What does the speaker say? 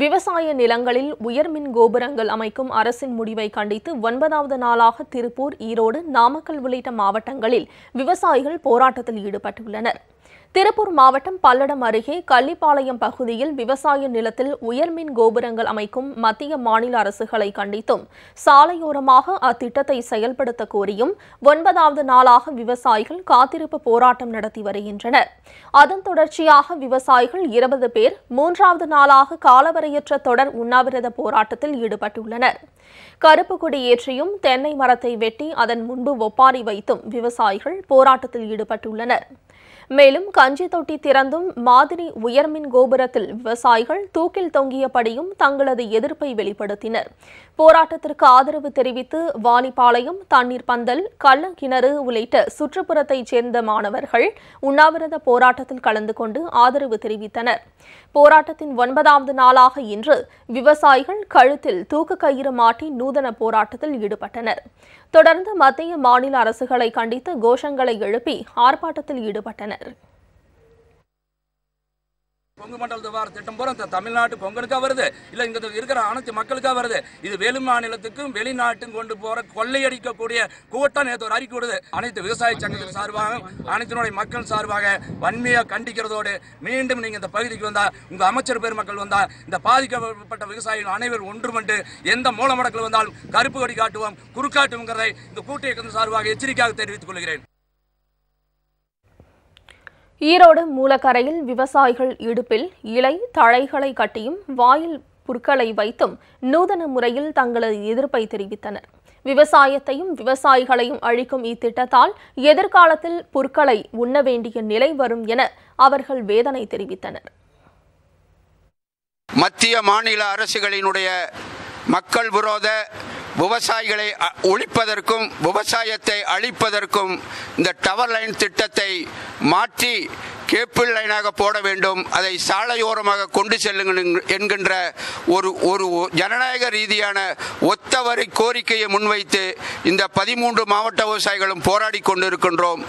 விவசாய நிலங்களில் உயர்மின் கோபுரங்கள் அமைக்கும் அரசின் முடிவை கண்டித்து ஒன்பதாவது நாளாக திருப்பூர் ஈரோடு நாமக்கல் உள்ளிட்ட மாவட்டங்களில் விவசாயிகள் போராட்டத்தில் ஈடுபட்டுள்ளனர். திருப்பூர் மாவட்டம் பல்லடம் அருகே கள்ளிப்பாளையம் பகுதியில் விவசாய நிலத்தில் உயர்மின் கோபுரங்கள் அமைக்கும் மத்திய மாநில அரசுகளை கண்டித்தும் சாலையோரமாக அத்திட்டத்தை செயல்படுத்த கோரியும் ஒன்பதாவது நாளாக விவசாயிகள் காத்திருப்பு போராட்டம் நடத்தி வருகின்றனர். அதன் தொடர்ச்சியாக விவசாயிகள் இருபது பேர் மூன்றாவது நாளாக காலவரையற்ற தொடர் உண்ணாவிரத போராட்டத்தில் ஈடுபட்டுள்ளனர். கருப்பு கொடி ஏற்றியும் தென்னை மரத்தை வெட்டி அதன் முன்பு ஒப்பாரி வைத்தும் விவசாயிகள் போராட்டத்தில் ஈடுபட்டுள்ளனர். மேலும் கஞ்சி தொட்டி திறந்தும் மாதிரி உயர்மின் கோபுரத்தில் விவசாயிகள் தூக்கில் தொங்கியபடியும் தங்களது எதிர்ப்பை வெளிப்படுத்தினர். போராட்டத்திற்கு ஆதரவு தெரிவித்து வாலிபாளையம் தண்ணீர் பந்தல் கள்ளக்கிணறு உள்ளிட்ட சுற்றுப்புறத்தைச் சேர்ந்த மாணவர்கள் உண்ணாவிரத போராட்டத்தில் கலந்து கொண்டு ஆதரவு தெரிவித்தனர். போராட்டத்தின் ஒன்பதாவது நாளாக இன்று விவசாயிகள் கழுத்தில் தூக்கு கயிறு மாட்டி நூதன போராட்டத்தில் ஈடுபட்டனர். தொடர்ந்து மத்திய மாநில அரசுகளை கண்டித்து கோஷங்களை எழுப்பி ஆர்ப்பாட்டத்தில் ஈடுபட்டனர். பொங்கு மண்டல தவற திட்டம் பூரா தமிழ்நாட்டு பொங்கலுக்காக வருது? இல்லை இங்கே இருக்கிற அனைத்து மக்களுக்காக வருது? இது வெளி மாநிலத்துக்கும் வெளிநாட்டுக்கும் கொண்டு போகிற கொள்ளையடிக்கக்கூடிய கூட்டம் நேற்று ஒரு அறிக்கை விடுது. அனைத்து விவசாய சங்கத்தின் சார்பாக அனைத்தினுடைய மக்கள் சார்பாக வன்மையாக கண்டிக்கிறதோடு மீண்டும் நீங்கள் இந்த பகுதிக்கு வந்தால் உங்கள் அமைச்சர் பெருமக்கள் வந்தால் இந்த பாதிக்கப்பட்ட விவசாயிகள் அனைவரும் ஒன்றுமண்டு எந்த மூலமடக்கில் வந்தாலும் கருப்பு கொடி காட்டுவோம் குறுக்காட்டுவோங்கிறதை இந்த கூட்டு சார்பாக எச்சரிக்கையாக தெரிவித்துக் கொள்கிறேன். ஈரோடு மூலக்கரையில் விவசாயிகள் இடுப்பில் இலை தழைகளை கட்டியும் வாயில் புற்களை வைத்தும் நூதன முறையில் தங்களது எதிர்ப்பை தெரிவித்தனர். விவசாயத்தையும் விவசாயிகளையும் அழிக்கும் இத்திட்டத்தால் எதிர்காலத்தில் புற்களை உண்ண வேண்டிய நிலை வரும் என அவர்கள் வேதனை தெரிவித்தனர். மத்திய மாநில அரசுகளினுடைய மக்கள் விரோத விவசாயிகளை அ- ஒழிப்பதற்கும் விவசாயத்தை அழிப்பதற்கும் இந்த டவர் லைன் திட்டத்தை மாற்றி கேபிள் லைனாக போட வேண்டும். அதை சாலையோரமாக கொண்டு செல்லுங்கள் என்கின்ற ஒரு ஒரு ஜனநாயக ரீதியான ஒத்தவரை கோரிக்கையை முன்வைத்து இந்த பதிமூன்று மாவட்ட விவசாயிகளும் போராடி கொண்டிருக்கின்றோம்.